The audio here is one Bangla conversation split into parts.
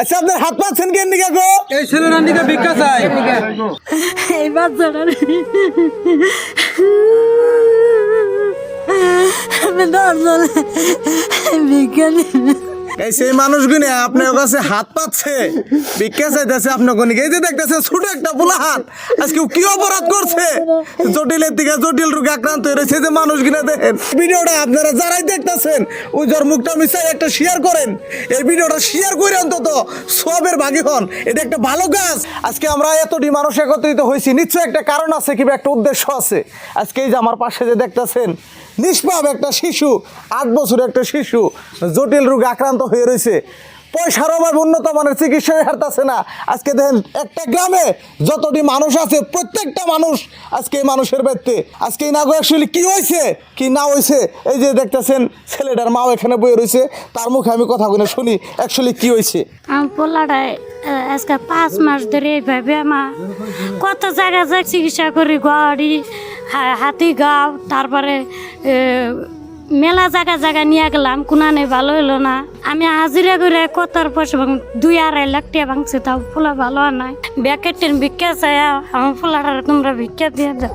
আচ্ছা আপনার হাত পাচ্ছেন কেন নিকা গো। এই ছেলেটার নিকা ভিক্ষা চাই। এই বাচ্চাটার আমি দশজন বিজ্ঞানী এই সেই আপনার কাছে হাত পাচ্ছে ভিক্ষা চাইতেছে আপনার এই যে দেখতেছে, ছোট একটা পোলা হাত। আজকে কি অপরাধ করছে? জটিলের দিকে জটিল রোগে আক্রান্ত যে মানুষগুলো দেখেন, ভিডিওটা আপনারা যারাই দেখতেছেন, ওই মুখটা মিশাই একটা শেয়ার করেন। এই ভিডিওটা শেয়ার করে অন্তত সবের ভাগী হন। এটা একটা ভালো কাজ। আজকে আমরা এতটি মানুষ একত্রিত হয়েছি। নিশ্চয়ই একটা কারণ আছে, কিংবা একটা উদ্দেশ্য আছে। আজকে এই যে আমার পাশে যে দেখতেছেন নিষ্পাপ একটা শিশু, আট বছরের একটা শিশু, জটিল রোগে আক্রান্ত হয়ে রয়েছে। পয়সার অভাবে উন্নত মানের চিকিৎসা হারতাছে না। আজকে দেখেন, একটা গ্রামে যতটি মানুষ আছে, প্রত্যেকটা মানুষ আজকে এই মানুষের ব্যক্তি আজকে এই নাগো অ্যাকচুয়ালি কি হয়েছে, কি না হয়েছে, এই যে দেখতেছেন, ছেলেটার মাও এখানে বয়ে রয়েছে। তার মুখে আমি কথা বলে শুনি অ্যাকচুয়ালি কী হয়েছে? আজকে পাঁচ মাস ধরে এইভাবে আমার কত জায়গা যায় চিকিৎসা করি, গাড়ি হাতি গাও, তারপরে মেলা জায়গা জায়গা নিয়ে গেলাম, কোনানে ভালো হলো না। আমি হাজিরা করে কতর পয়সা ভাঙ, দুই আড়াই লাখ টাকা ভাঙছে, তাও ফুলা ভালো নাই। ব্যাকেটেন ভিক্ষা চাই আমার ফুলার তোমরা ভিক্ষা দিয়ে দাও।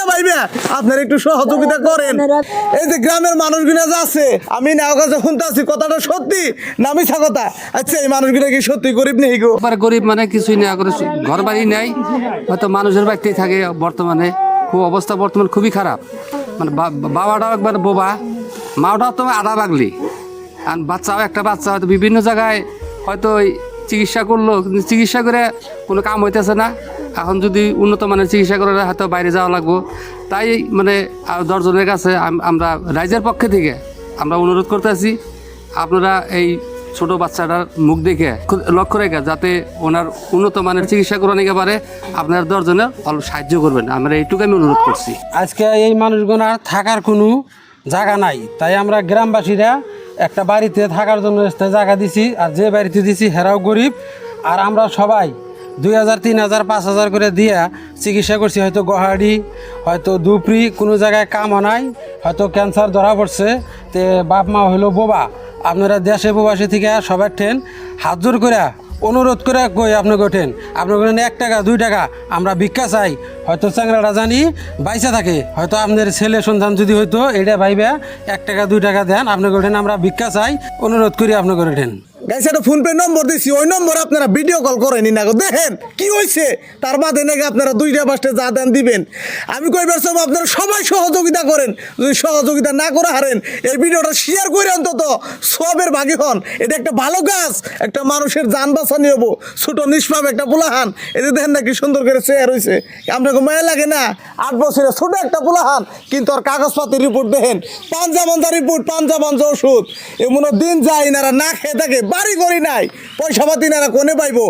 পাইবে আপনার একটু সহযোগিতা করেন। এই যে গ্রামের মানুষগুলো যা আছে আমি না কাছে শুনতে কথাটা সত্যি না কথা? আচ্ছা এই মানুষগুলো কি সত্যি গরিব নেই গো? গরিব মানে কিছুই না ঘর বাড়ি নেই। হয়তো মানুষের বাড়িতেই থাকে বর্তমানে। খুব অবস্থা বর্তমান খুবই খারাপ। মানে বা- বাবাটাও একবার বোবা মাওটাও তো আধা বাগলি আর বাচ্চাও একটা বাচ্চা হয়তো বিভিন্ন জায়গায় হয়তো চিকিৎসা করল চিকিৎসা করে কোনো কাম হইতেছে না। এখন যদি উন্নত মানের চিকিৎসা করে হয়তো বাইরে যাওয়া লাগবো, তাই মানে দশজনের কাছে আমরা রাইজের পক্ষে থেকে আমরা অনুরোধ করতেছি আপনারা এই ছোট বাচ্চাটার মুখ দেখে লক্ষ্য রেখে যাতে ওনার উন্নত মানের চিকিৎসা করে নিতে পারে আপনার দশজনের অল্প সাহায্য করবেন। আমরা এইটুকু আমি অনুরোধ করছি। আজকে এই মানুষগুলার থাকার কোনো জায়গা নাই। তাই আমরা গ্রামবাসীরা একটা বাড়িতে থাকার জন্য জায়গা দিছি, আর যে বাড়িতে দিছি হেরাও গরিব, আর আমরা সবাই দুই হাজার, তিন হাজার, পাঁচ হাজার করে দিয়া চিকিৎসা করছি। হয়তো গহাড়ি, হয়তো দুপরি, কোনো জায়গায় কামও নাই, হয়তো ক্যান্সার ধরা পড়ছে। তে বাপ মা হইল বোবা। আপনারা দেশে প্রবাসী থেকে সবার ঠেন। হাত জোর করে, অনুরোধ করে কই আপনি গোঠেন আপনি বলেন এক টাকা, দুই টাকা, আমরা ভিক্ষা চাই। হয়তো চ্যাংরাটা জানি বাইসা থাকে। হয়তো আপনার ছেলে সন্তান যদি হইতো, এটা ভাইবে, এক টাকা, দুই টাকা দেন, আপনাকে ওঠেন, আমরা ভিক্ষা চাই, অনুরোধ করি আপনি গোঠেন গাইছে একটা ফোন পে নম্বর দিছি, ওই নম্বরে আপনারা ভিডিও কল করেন না দেখেন, কি হয়েছে তার বাদে নাকি আপনারা দুইটা পাঁচটা যা দেন দিবেন। আমি কইবার সব আপনারা সবাই সহযোগিতা করেন। যদি সহযোগিতা না করে হারেন, এই ভিডিওটা শেয়ার করে অন্তত সবের ভাগী হন। এটা একটা ভালো কাজ। একটা মানুষের যান বাঁচানি হব। ছোট নিষ্পাপ একটা পোলাহান। এই দেখেন না কি সুন্দর করে চেয়ার হয়েছে আপনাকে মায়া লাগে না? আট বছরের ছোট একটা পোলাহান, কিন্তু আর কাগজপাতির রিপোর্ট দেখেন। পাঞ্জা মঞ্জা রিপোর্ট পাঞ্জা মঞ্জা ওষুধ। এমন দিন যায় ইনারা না খেয়ে থাকে। বাড়ি করি নাই। পয়সা পাতি না কোনে পাইবো?